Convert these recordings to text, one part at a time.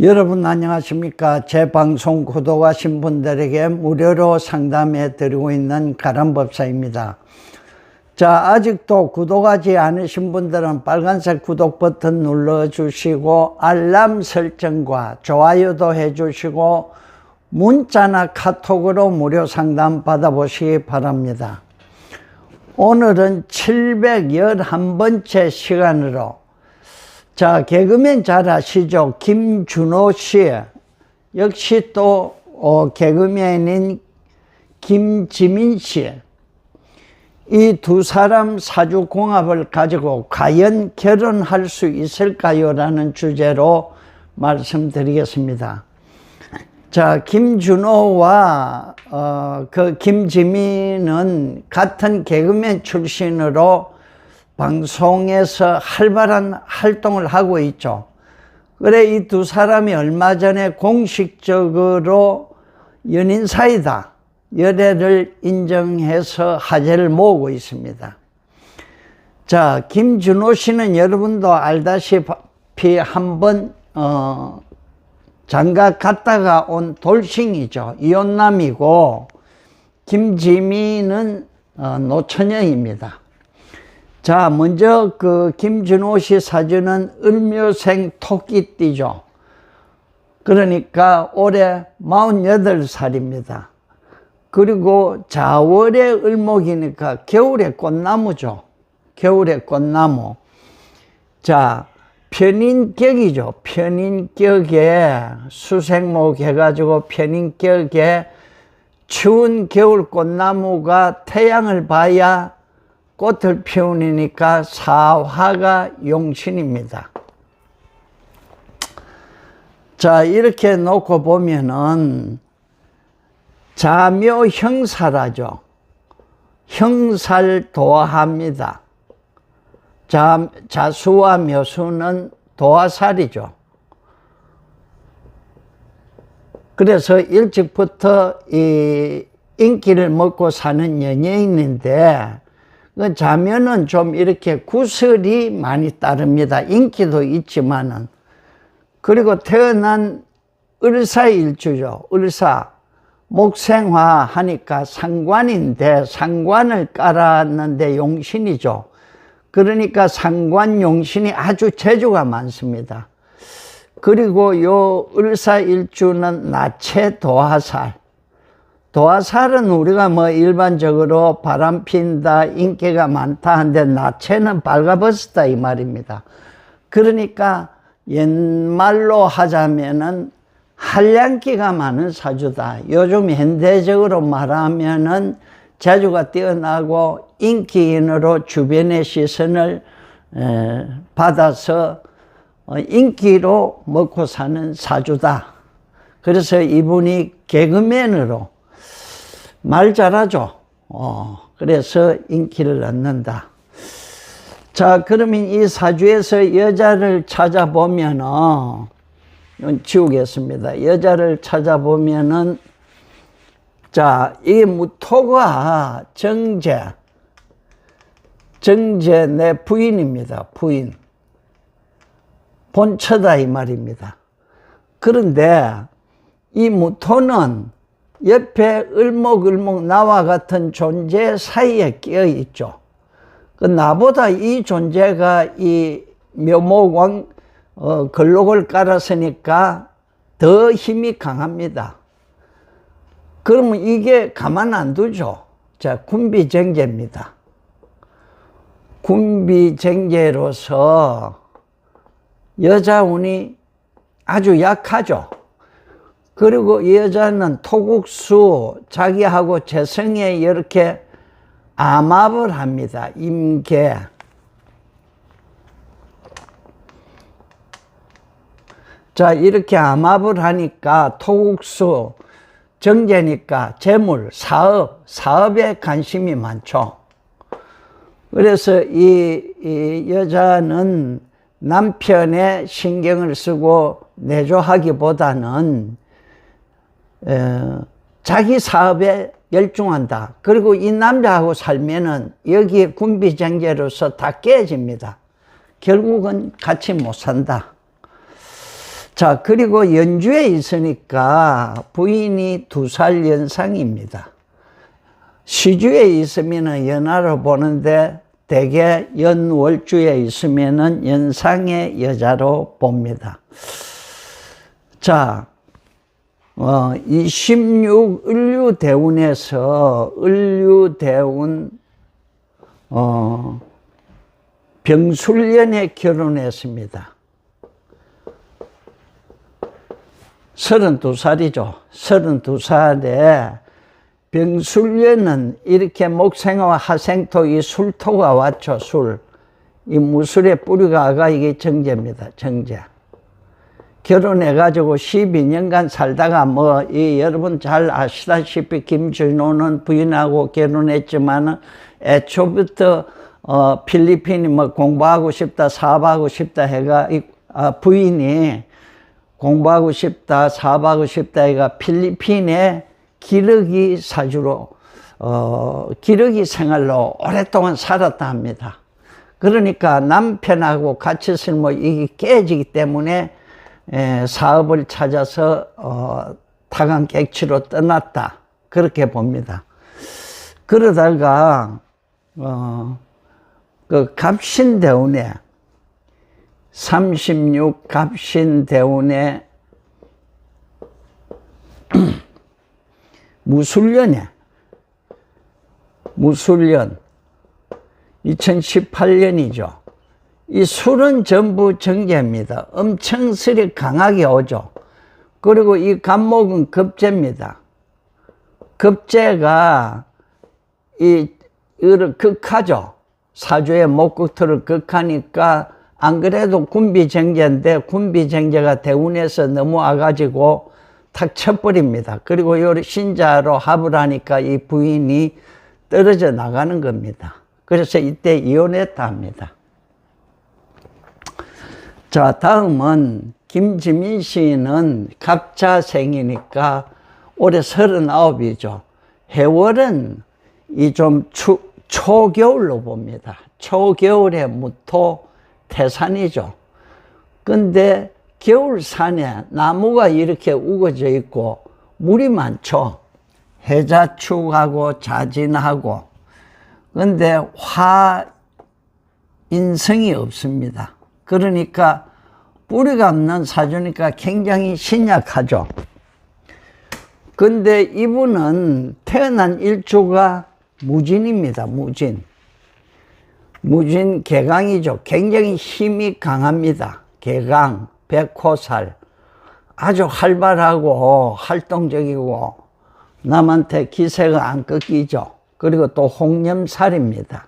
여러분 안녕하십니까? 제 방송 구독하신 분들에게 무료로 상담해 드리고 있는 가람법사입니다. 자, 아직도 구독하지 않으신 분들은 빨간색 구독 버튼 눌러 주시고 알람 설정과 좋아요도 해 주시고 문자나 카톡으로 무료 상담 받아보시기 바랍니다. 오늘은 711번째 시간으로 자, 개그맨 잘 아시죠? 김준호 씨. 역시 또, 어, 개그맨인 김지민 씨. 이 두 사람 사주공합을 가지고 과연 결혼할 수 있을까요? 라는 주제로 말씀드리겠습니다. 자, 김준호와, 어, 그 김지민은 같은 개그맨 출신으로 방송에서 활발한 활동을 하고 있죠. 그래, 이 두 사람이 얼마 전에 공식적으로 연인 사이다. 열애를 인정해서 화제를 모으고 있습니다. 자, 김준호 씨는 여러분도 알다시피 한번, 어, 장가 갔다가 온 돌싱이죠. 이혼남이고, 김지민은 어, 노처녀입니다. 자, 먼저 그 김준호 씨 사주는 을묘생 토끼띠죠. 그러니까 올해 48살입니다. 그리고 자월의 을목이니까 겨울의 꽃나무죠. 겨울의 꽃나무. 자, 편인격이죠. 편인격에 수생목 해가지고 편인격에 추운 겨울 꽃나무가 태양을 봐야 꽃을 피우니까 사화가 용신입니다. 자, 이렇게 놓고 보면은 자묘 형사라죠. 형살 도화합니다. 자, 자수와 묘수는 도화살이죠. 그래서 일찍부터 이 인기를 먹고 사는 연예인인데 그 자면은 좀 이렇게 구설이 많이 따릅니다. 인기도 있지만은. 그리고 태어난 을사일주죠. 을사. 목생화 하니까 상관인데 상관을 깔았는데 용신이죠. 그러니까 상관 용신이 아주 재주가 많습니다. 그리고 요 을사일주는 나체 도화살. 도화살은 우리가 뭐 일반적으로 바람 핀다, 인기가 많다 하는데 나체는 발가벗었다 이 말입니다. 그러니까 옛말로 하자면은 한량기가 많은 사주다. 요즘 현대적으로 말하면은 재주가 뛰어나고 인기인으로 주변의 시선을 받아서 어, 인기로 먹고 사는 사주다. 그래서 이분이 개그맨으로 말 잘하죠. 어, 그래서 인기를 얻는다. 자, 그러면 이 사주에서 여자를 찾아보면은, 지우겠습니다. 여자를 찾아보면은, 자, 이 무토가 정제, 정제 내 부인입니다. 부인. 본처다 이 말입니다. 그런데 이 무토는 옆에 을목을목 나와 같은 존재 사이에 끼어 있죠. 그 나보다 이 존재가 이 묘목왕 어, 걸록을 깔았으니까 더 힘이 강합니다. 그러면 이게 가만 안 두죠. 자, 군비정제입니다. 군비정제로서 여자 운이 아주 약하죠. 그리고 이 여자는 토국수 자기하고 재성에 이렇게 암압을 합니다. 임계. 자, 이렇게 암압을 하니까 토국수 정제니까 재물, 사업, 사업에 관심이 많죠. 그래서 이, 이 여자는 남편의 신경을 쓰고 내조하기보다는 어, 자기 사업에 열중한다. 그리고 이 남자하고 살면은 여기에 군비정제로서 다 깨집니다. 결국은 같이 못 산다. 자, 그리고 연주에 있으니까 부인이 두 살 연상입니다. 시주에 있으면 연하로 보는데 대개 연월주에 있으면 연상의 여자로 봅니다. 자, 어, 26 을류대운에서 을류대운 어, 병술년에 결혼했습니다. 32살이죠. 32살에 병술년은 이렇게 목생화와 하생토 이 술토가 왔죠. 술. 이 무술의 뿌리가 아가 이게 정제입니다. 정제. 결혼해가지고 12년간 살다가 뭐, 이 여러분 잘 아시다시피 김준호는 부인하고 결혼했지만은 애초부터 어, 필리핀이 뭐 공부하고 싶다, 사업하고 싶다 해가 이, 아, 부인이 공부하고 싶다, 사업하고 싶다 해가 필리핀에 기러기 사주로, 어, 기러기 생활로 오랫동안 살았다 합니다. 그러니까 남편하고 같이 있으면 뭐 이게 깨지기 때문에 에, 사업을 찾아서 어, 타강 객치로 떠났다. 그렇게 봅니다. 그러다가 어, 그 갑신대운에 36 갑신대운에 무술년에 무술년 2018년이죠. 이 술은 전부 정제입니다. 엄청 술이 강하게 오죠. 그리고 이 간목은 급제입니다. 급제가 이 을을 극하죠. 사주의 목국토를 극하니까 안 그래도 군비정제인데 군비정제가 대운에서 넘어와가지고 탁 쳐버립니다. 그리고 요 신자로 합을 하니까 이 부인이 떨어져 나가는 겁니다. 그래서 이때 이혼했다 합니다. 자, 다음은 김지민 씨는 갑자생이니까 올해 39이죠. 해월은 이 좀 초겨울로 봅니다. 초겨울에 무토 태산이죠. 근데 겨울산에 나무가 이렇게 우거져 있고 물이 많죠. 해자축하고 자진하고. 근데 화 인성이 없습니다. 그러니까 뿌리가 없는 사주니까 굉장히 신약하죠. 근데 이분은 태어난 일주가 무진입니다. 무진. 무진 개강이죠. 굉장히 힘이 강합니다. 개강, 백호살. 아주 활발하고 활동적이고 남한테 기세가 안 꺾이죠. 그리고 또 홍념살입니다.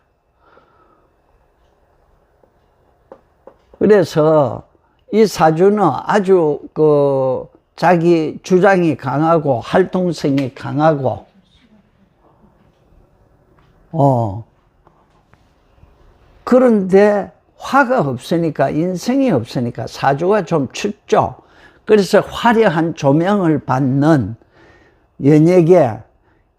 그래서 이 사주는 아주 그 자기 주장이 강하고 활동성이 강하고 어 그런데 화가 없으니까 인성이 없으니까 사주가 좀 춥죠. 그래서 화려한 조명을 받는 연예계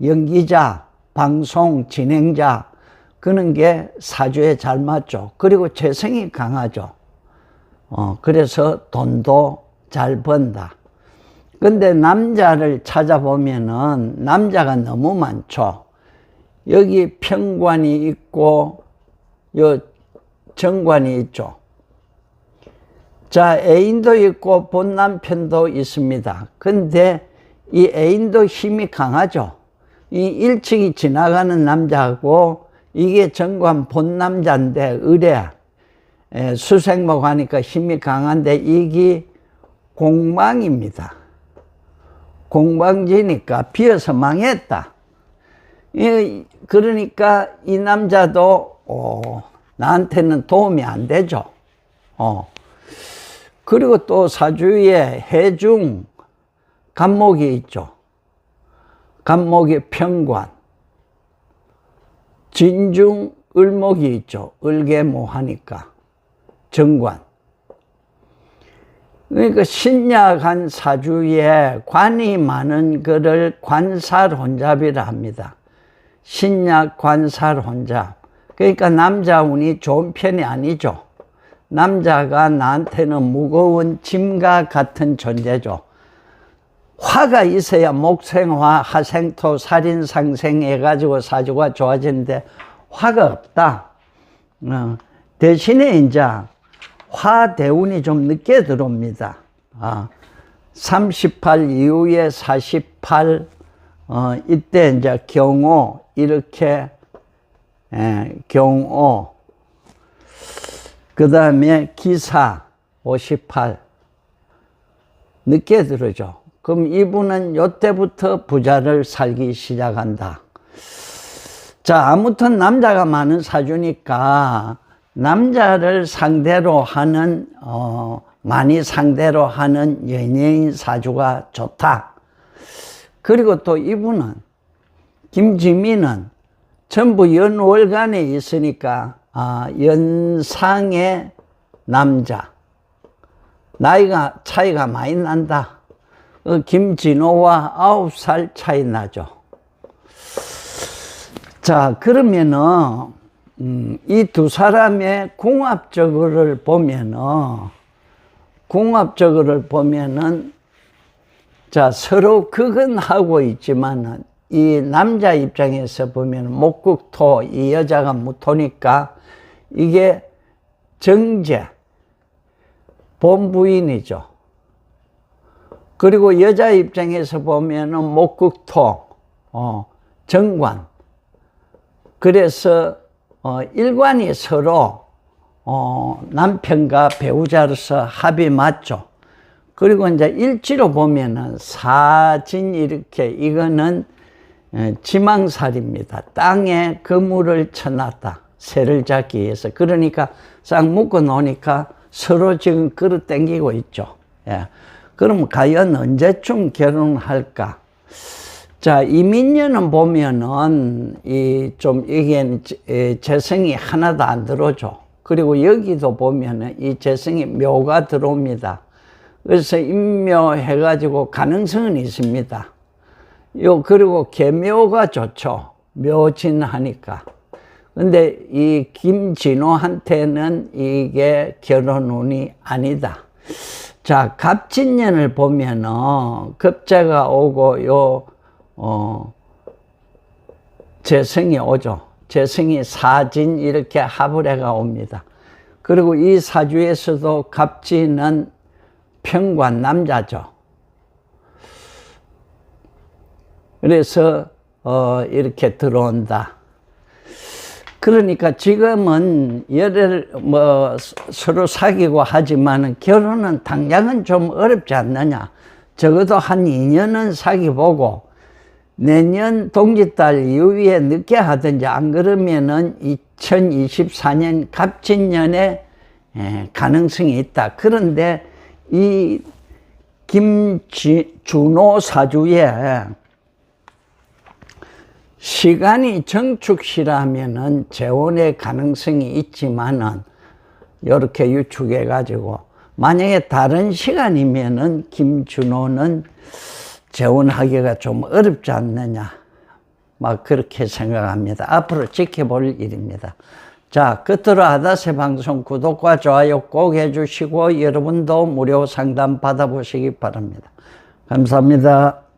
연기자, 방송 진행자 그런 게 사주에 잘 맞죠. 그리고 재성이 강하죠. 어, 그래서 돈도 잘 번다. 근데 남자를 찾아보면은 남자가 너무 많죠. 여기 평관이 있고, 요 정관이 있죠. 자, 애인도 있고 본 남편도 있습니다. 근데 이 애인도 힘이 강하죠. 이 일찍이 지나가는 남자하고 이게 정관 본 남자인데 의뢰 수생목 하니까 힘이 강한데 이게 공망입니다. 공방지니까 비어서 망했다. 그러니까 이 남자도 어, 나한테는 도움이 안 되죠. 어. 그리고 또 사주에 해중 간목이 있죠. 간목이 평관. 진중 을목이 있죠. 을계모하니까. 정관. 그러니까 신약한 사주에 관이 많은 것을 관살혼잡이라 합니다. 신약 관살혼잡. 그러니까 남자 운이 좋은 편이 아니죠. 남자가 나한테는 무거운 짐과 같은 존재죠. 화가 있어야 목생화, 하생토, 살인 상생 해가지고 사주가 좋아지는데 화가 없다. 어, 대신에 이제 화 대운이 좀 늦게 들어옵니다. 아, 38 이후에 48, 어, 이때 이제 경호, 이렇게, 예, 경호, 그 다음에 기사 58, 늦게 들어죠. 그럼 이분은 요때부터 부자를 살기 시작한다. 자, 아무튼 남자가 많은 사주니까 남자를 상대로 하는, 어, 많이 상대로 하는 연예인 사주가 좋다. 그리고 또 이분은, 김지민은 전부 연월간에 있으니까, 아, 연상의 남자. 나이가 차이가 많이 난다. 어, 김진호와 아홉 살 차이 나죠. 자, 그러면은, 음, 이 두 사람의 궁합적을 보면은, 궁합적을 보면은, 자, 서로 극은 하고 있지만은, 이 남자 입장에서 보면 목국토, 이 여자가 무토니까, 이게 정제, 본부인이죠. 그리고 여자 입장에서 보면은 목국토, 어, 정관. 그래서 어, 일관이 서로 어, 남편과 배우자로서 합이 맞죠. 그리고 이제 일지로 보면은 사진 이렇게 이거는 에, 지망살입니다. 땅에 그물을 쳐놨다. 새를 잡기 위해서. 그러니까 싹 묶어 놓으니까 서로 지금 끌어 당기고 있죠. 예. 그럼 과연 언제쯤 결혼할까? 자, 이민년은 보면은, 이, 좀, 이게, 에, 재성이 하나도 안 들어오죠. 그리고 여기도 보면은 이 재성이 묘가 들어옵니다. 그래서 임묘 해가지고 가능성은 있습니다. 요, 그리고 개묘가 좋죠. 묘진하니까. 근데 이 김진호한테는 이게 결혼운이 아니다. 자, 갑진년을 보면은 급자가 오고 요, 어, 재성이 오죠. 재성이 사진 이렇게 해가 옵니다. 그리고 이 사주에서도 갑진은 평관 남자죠. 그래서 어, 이렇게 들어온다. 그러니까 지금은 열을 뭐 서로 사귀고 하지만 결혼은 당장은 좀 어렵지 않느냐. 적어도 한 2년은 사귀보고 내년 동짓달 이후에 늦게 하든지 안 그러면은 2024년 갑진년에 예, 가능성이 있다. 그런데 이 김준호 사주에 시간이 정축시라면은 재혼의 가능성이 있지만은 이렇게 유축해 가지고 만약에 다른 시간이면은 김준호는 재혼하기가 좀 어렵지 않느냐 막 그렇게 생각합니다. 앞으로 지켜볼 일입니다. 자, 끝으로 아다세 방송 구독과 좋아요 꼭 해주시고 여러분도 무료 상담 받아보시기 바랍니다. 감사합니다.